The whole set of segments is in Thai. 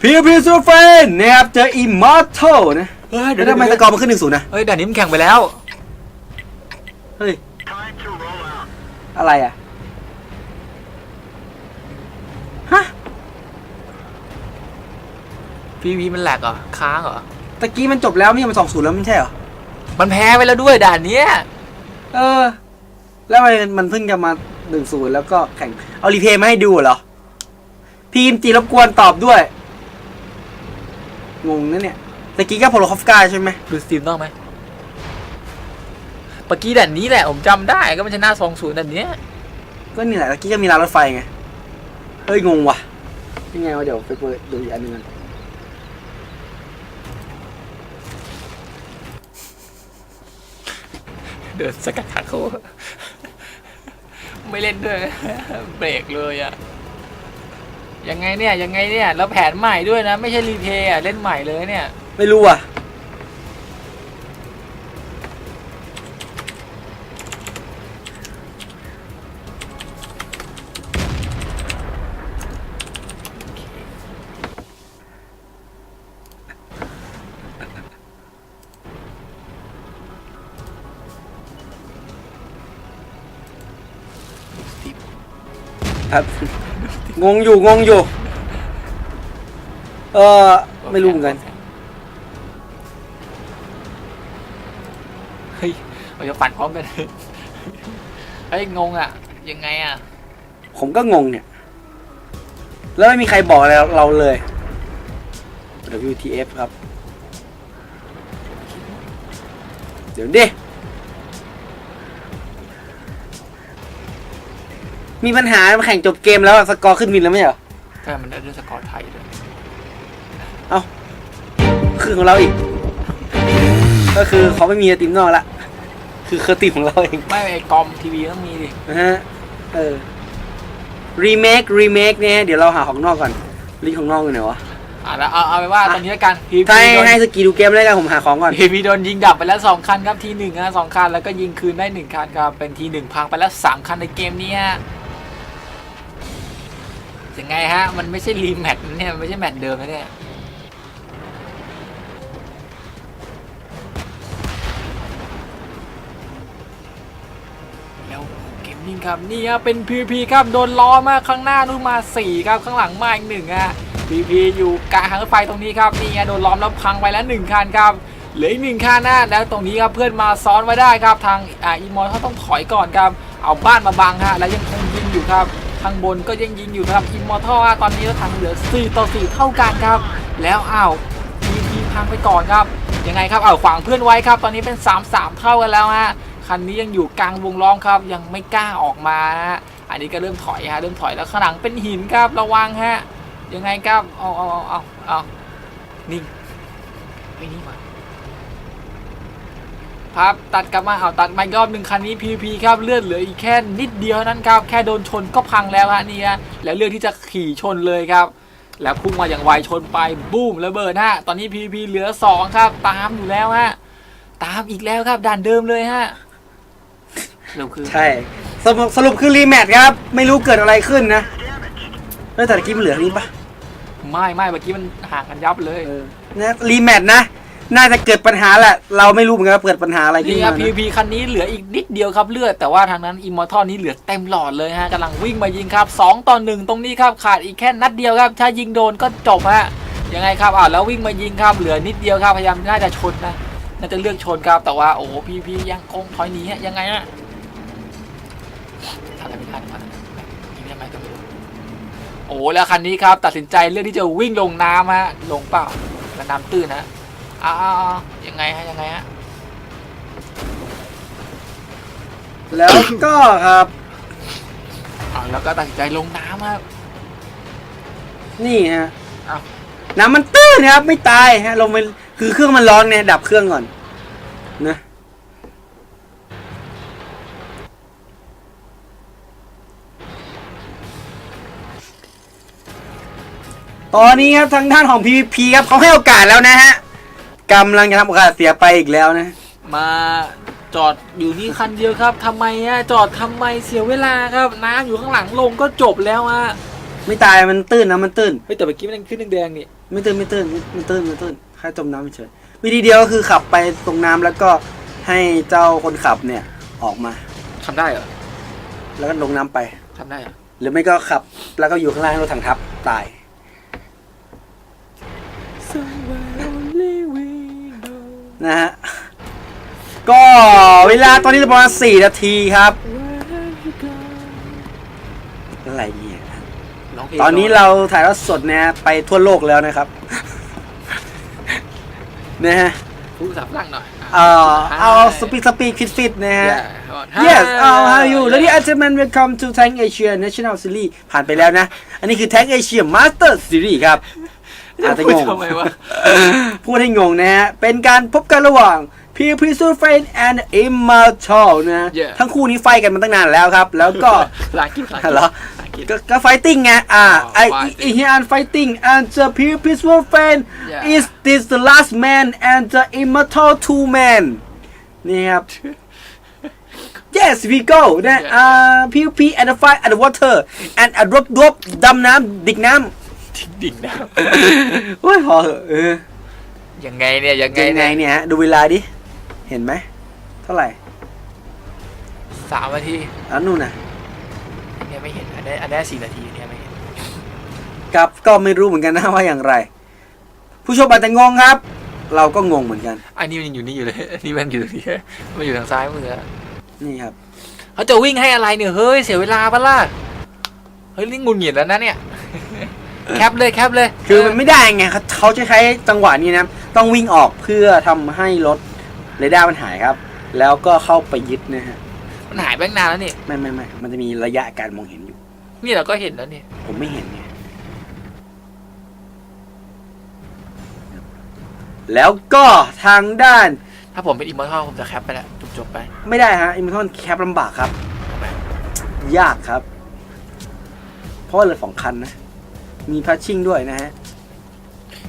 พีพีซูเฟนนะครับเจออิมมอร์ทัลนะเฮ้ยแล้เดี๋ยววทำไมสกอร์มันขึ้นหนึ่งศูนย์นะ เฮ้ยด่านนี้มันแข่งไปแล้ว เฮ้ย อะไรอะ ฮะพีพีมันแหลกเหรอ ค้างเหรอ ตะกี้มันจบแล้วไม่ใช่มันสองศูนย์แล้วไม่ใช่เหรอ มันแพ้ไปแล้วด้วยด่านเนี้ยเออ แล้วทำไมมันเพิ่งจะมาหนึ่งศูนย์แล้วก็แข่ง เอารีเพลย์มาให้ดูเหรอ พีมจีรบกวนตอบด้วย งงนะเนี่ยตะกี้ก็โพโลคอฟกาใช่ไหมดูสตรีมต้องไหมเมื่อกี้ด่านนี้แหละ ผมจำได้ก็มันชนะสองศูนย์ด่านเนี้ยก็นี่แหละตะกี้ก็มีรางรถไฟไงเฮ้ยงงว่ะยังไงวะเดี๋ยวไปเปิดดูอีกอันหนึงกันเดินสกัดขาเขาไม่เล่นด้วย เบรกเลยอะ ยังไงเนี่ยยังไงเนี่ยแล้วแผนใหม่ด้วยนะ ไม่ใช่รีเพย์อะเล่นใหม่เลยเนี่ย ไม่รู้อะ ครับ งงอยู่งงอยู่ เออไม่รู้เหมือนกัน เฮ้ยเราจะปั่นพร้อมกันเฮ้ยงงอะยังไงอะผมก็งงเนี่ย แล้วไม่มีใครบอกอะไรเราเลย WTF ครับ เดี๋ยวดิ มีปัญหามาแข่งจบเกมแล้วอะสกอร์ขึ้นวินแล้วไม่ใช่เหรอใช่มันได้ด้วยสกอร์ไทยด้วยคือของเราอีก ก็คือเขาไม่มีทีมนอกละ คือเคอร์ตีมของเราเองไม่ไอกอมทีวีต้องมีดินะฮะ เออ รีเมค รีเมคเนี่ยเดี๋ยวเราหาของนอกก่อนลิงก์ของนอกอยู่ไหนวะ อะแล้วเอาเอาไปว่าอะตอนนี้ละกันพีให้พีโดนให้สกีดูเกมแล้วกันผมหาของก่อน พีพีโดนยิงดับไปแล้วสองคันครับทีหนึ่งนะสองคันแล้วก็ยิงคืนได้หนึ่งคันครับเป็นทีหนึ่งพังไปแล้วสามคันในเกมนี้ฮะ ยังไงฮะ มันไม่ใช่รีแมตช์เนี่ยมันไม่ใช่แมตช์เดิมนะเนี่ยแล้วเกมนิ่งครับนี่ครับเป็นพีพีครับโดนล้อมาข้างหน้านู่นมาสี่ครับข้างหลังมาอีกหนึ่งอะพีพีอยู่กลางทางรถไฟตรงนี้ครับนี่ไงโดนล้อมแล้วพังไปแล้วหนึ่งคันครับเหลืออีกหนึ่งคันนะแล้วตรงนี้ครับเพื่อนมาซ้อนไว้ได้ครับทางอ่าอีมอนเขาต้องถอยก่อนครับเอาบ้านมาบังฮะแล้วยังคงยิงอยู่ครับ ข้างบนก็ยังยิงอยู่ครับอิมมอร์ทัลตอนนี้แล้วทางเหลือ 4 ต่อ 4 เท่ากันครับ แล้วอ้าวทีทีพังไปก่อนครับยังไงครับเอาขวางเพื่อนไว้ครับ ตอนนี้เป็น 3 3 เท่ากันแล้วฮะคันนี้ยังอยู่กลางวงล้อมครับ ยังไม่กล้าออกมาฮะอันนี้ก็เริ่มถอยฮะเริ่มถอยแล้วข้างหลังเป็นหินครับระวังฮะยังไงครับเอาเอาเอาเอานิ่งไอ้นี่มาค รับตัดกลับมาเอาตัดมาอีกรอบหนึ่งคันนี้ PVP ครับเลือดเหลืออีกแค่นิดเดียวเท่านั้นครับ แค่โดนชนก็พังแล้วฮะนี่ฮะแล้วเลือกที่จะขี่ชนเลยครับ แล้วพุ่งมาอย่างไวชนไปบูมระเบิดฮะตอนนี้ PVP เหลือ 2 ครับ ตามอยู่แล้วฮะตามอีกแล้วครับด่านเดิมเลยฮะเร็วคือใช่สรุปสรุปคือรีแมทครับ ไม่รู้เกิดอะไรขึ้นนะแล้วแต่ตะกี้มันเหลือนี้ปะไม่ไม่เมื่อกี้มันห่างกันยับเลยเออนะรีแมทนะ น่าจะเกิดปัญหาแหละ เราไม่รู้เหมือนกันว่าเกิดปัญหาอะไรขึ้นนี่คมารับ นะ PVP คันนี้เหลืออีกนิดเดียวครับเลือดแต่ว่าทางนั้นอิมมอร์ทัลนี้เหลือเต็มหลอดเลยฮะกำลังวิ่งมายิงครับ2ต่อ1ตรงนี้ครับขาดอีกแค่นัดเดียวครับ ถ้ายิงโดนก็จบฮะยังไงครับอ่าแล้ววิ่งมายิงครับเหลือนิดเดียวครับพยายามน่าจะชนนะน่าจะเลือกชนครับแต่ว่าโอ้พีพียังคงถอยหนีฮะยังไงฮะทำอะไรไม่ได้ครับยิงได้ไหมก็ไม่รู้โอ้แล้วคันนี้ครับตัดสินใจเลือกที่จะวิ่งลงน้ำฮะลงเปล่าแล้วน้ำตื้นฮะ อ้าวยังไงฮะยังไงฮะแล้วก็ครับอ่าแล้วก็ตัดสินใจลงน้ำครับ นี่ฮะอ้าว น้ำมันตื้นนะครับ ไม่ตายฮะลงไปคือเครื่องมันร้อนเนี่ยดับเครื่องก่อนนะตอนนี้ครับทางด้านของ PVP ครับเขาให้โอกาสแล้วนะฮะ กำลังจะทำโอกาสเสียไปอีกแล้วนะ มาจอดอยู่นี่คันเดียวครับทำไมอะจอดทำไมเสียเวลาครับน้ำอยู่ข้างหลังลงก็จบแล้วอะไม่ตายมันตื้นนะมันตื้น เฮ้ยแต่เมื่อกี้มันยังขึ้นแดงๆนี่ไม่ตื้นไม่ตื้นไม่ตื้นไม่ตื้นแค่จมน้ำเฉยวิธีเดียวก็คือขับไปตรงน้ำแล้วก็ให้เจ้าคนขับเนี่ยออกมา ทำได้เหรอแล้วก็ลงน้ำไป ทำได้เหรอหรือไม่ก็ขับ แล้วก็อยู่ข้างล่างรถถังทับตาย นะฮะ ก็เวลาตอนนี้ประมาณสี่นาทีครับอะไรเนี่ยร้งพลงตอนนี้เราถ่ายทอดสดนะฮะไปทั่วโลกแล้วนะครับนะฮะพูดภาษาฝรั่งหน่อยเอ่อเอาสปีดสปีดฟิตฟิตนะฮะ Yeah. Yes how are you Ladies and gentlemen welcome to Tank Asia National Series ผ่านไปแล้วนะ อันนี้คือ Tank Asia Master Series ครับ อาจจะงงทำไมวะพูดให้งงนะฮะ เป็นการพบกันระหว่าง p p s u f r i e n d and Immortal นะ Yeah ทั้งคู่นี้ไฟกันมาตั้งนานแล้วครับ แล้วก็ภาษาอังกฤษภาษาอังกฤษเหรอภาษาอังกฤษก็ก็ไฟติ้งไงอ่าอ๋อไอ fighting เฮียนไฟติ้ง and the pure peaceful friend Yeah. is this the last man and the immortal two man นี่ครับ yes we go นะ Yeah. อ่า PVP and the fire and the water and a drop drop ดำน้ำดิกน้ ทิ้งดิ่งนะำโอ้ยพอเหอะเออยังไงเนี่ยยังไงยังไงเนี่ยเนี่ยฮะดูเวลาดิ เห็นไหม เท่าไหร่สามนาทีอันนู่นน่ะอันเนี้ยไม่เห็นอันนี้อันนี้สี่นาทีอันเนี้ยไม่เห็นกับก็ไม่รู้เหมือนกันนะว่าอย่างไร ผู้ชมอาจจะงงครับ เราก็งงเหมือนกันอันนี้มันยังอยู่นี่อยู่เลยอันนี้มันอยู่ตรงนี้มันอยู่ทางซ้ายมืออะนี่ครับเขาจะวิ่งให้อะไรเนี่ยเฮ้ยเสียเวลาปะล่ะเฮ้ยนี่งุนหงิดแล้วนะเนี่ย แคปเลยแคปเลยคือมันไม่ได้ไงเขาเขาจะใช้จังหวะนี้นะต้องวิ่งออกเพื่อทำให้รถเรดาร์มันหายครับ แล้วก็เข้าไปยึดนะฮะมันหายไปตั้งนานแล้วนี่ไม่ไม่ไม่มันจะมีระยะการมองเห็นอยู่ นี่เราก็เห็นแล้วนี่ผมไม่เห็นไงแล้วก็ทางด้านถ้าผมเป็นอิมมอร์ทัลผมจะแคปไปแล้วจบๆไปไม่ได้ฮะอิมทอนแคปลำบากครับทำไมยากครับ เพราะว่าเหลือสองคันนะ มีพัชชิ่งด้วยนะฮะ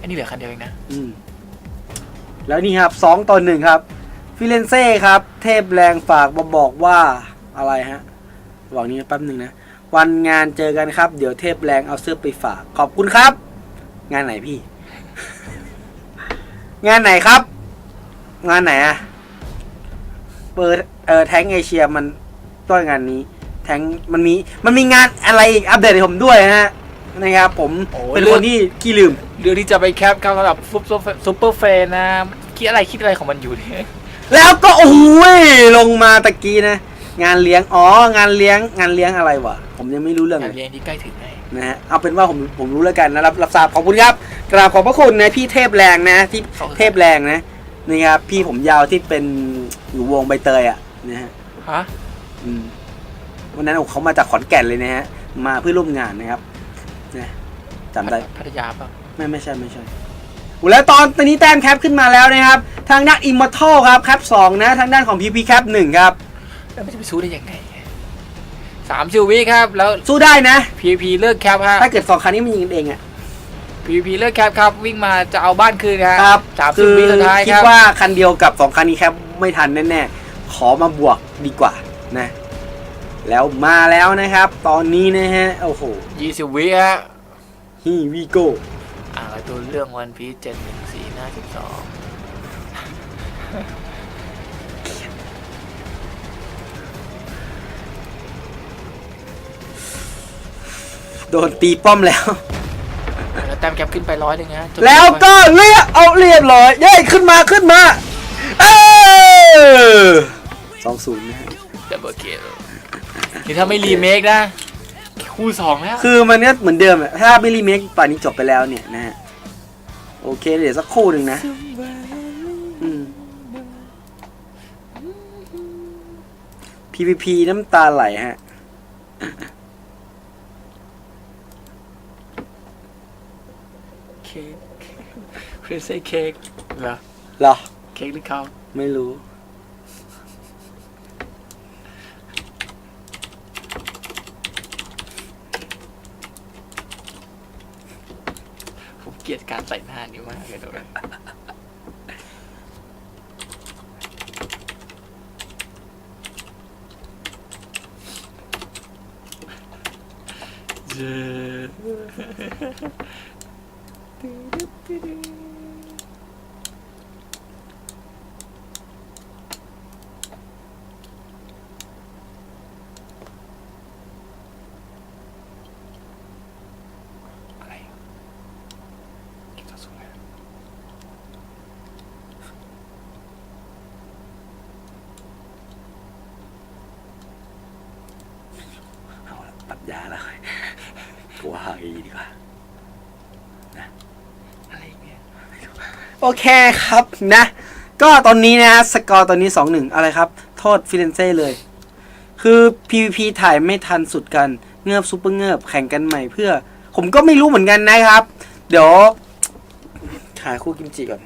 อันนี้เหลือคันเดียวเองนะ อืม แล้วนี่ครับสองต่อหนึ่งครับ ฟิเลนเซ่ครับ เทพแรงฝากมาบอกว่าอะไรฮะบอกนี้แป๊บหนึ่งนะ วันงานเจอกันครับ เดี๋ยวเทพแรงเอาเสื้อไปฝาก ขอบคุณครับ งานไหนพี่ งานไหนครับ งานไหนอะเปิดเออแทงเอเชียมันต้อยงานนี้ แทงมันมีมันมีงานอะไรอีกอัปเดตให้ผมด้วยนะฮะ นะครับ ผมโอ้เป็นคนที่ขี้ลืม เรื่องที่จะไปแคปครับสำหรับซุปซุปเปอร์เฟนนะคิดอะไรคิดอะไรของมันอยู่เนี่ยแล้วก็โอ้ยลงมาตะกี้นะ งานเลี้ยงอ๋องานเลี้ยงงานเลี้ยงอะไรวะผมยังไม่รู้เรื่องงาเลนย เลี้ยงที่ใกล้ถึงไงนะฮะเอาเป็นว่าผมผมรู้แล้วกันนะรับรับทราบขอบคุณครับกราบขอบพระคุณนะพี่เทพแรงนะที่เทพแรงนะนี่ครับพี่ผมยาวที่เป็นอยู่วงใบเตยอะนะฮะฮะอืมวันนั้นเขามาจากขอนแก่นเลยนะฮะมาเพื่อร่วมงานนะครับ นะจำได้ พัทยาเปล่ะ ไม่ไม่ใช่ไม่ใช่อูแล้วตอนตอนนี้แต้มแคปขึ้นมาแล้วนะครับ ทางด้านอิมมอร์ทัลครับแคปสองนะ ทางด้านของพีพีแคปหนึ่งครับแล้วมันจะไปสู้ได้ยังไงสามสิบวิครับ แล้วสู้ได้นะ PVP เลิกแคปฮะถ้าเกิดสองคันนี้มันยิงกันเองอะ PVP เลิกแคปครับ วิ่งมาจะเอาบ้านคืนฮะครับสามสิคืบอวิสุดท้ายคิคดรับว่าคันเดียวกับสองคันนี้แคปไม่ทันแน่ๆขอมาบวกดีกว่านะ แล้วมาแล้วนะครับ ตอนนี้นะฮะ โอ้โหยี่สิบวิฮะฮีวีโก้อ่าตัวเรื่องวันพีเจ็ดหนึ่งสี่ห้าสิบสองโดนตีป้อมแล้ว แล้วแต้มแคปขึ้นไปร้อยหนึ่งฮะจบแล้วก็เรียกเอาเรียบร้อยเย้ขึ้นมาขึ้นมา เออสองศูนย์นะฮะ ดับเบิลเกลนี่ถ้าไม่รีเมคนะ คู่สองแล้ว คือมันเนี่ยเหมือนเดิมอะถ้าไม่รีเมคป่านนี้จบไปแล้วเนี่ยนะฮะโอเค เดี๋ยวสักครู่หนึ่งนะอืม PVP น้ำตาไหลฮะ เค้กเฟรนซี่เค้กเหรอเหรอ เค้กหรือข้าวไม่รู้ ผมเก ลียดการใส่หน้านี้มากเลยตรงนั้นเย้อะไรอะเก็บสัดส่วนเลย เอาละตัดยาแล้ว กลัวหายดีกว่าอะไรเนี่ยโอเคครับนะ ก็ตอนนี้นะสกอร์ตอนนี้ 2-1 อะไรครับ โทษฟิเรนเซ่เลย คือ PVP ถ่ายไม่ทันสุดกัน เงือบซูเปอร์เงือบแข่งกันใหม่เพื่อ ผมก็ไม่รู้เหมือนกันนะครับ เดี๋ยวหาคู่กิมจิก่อน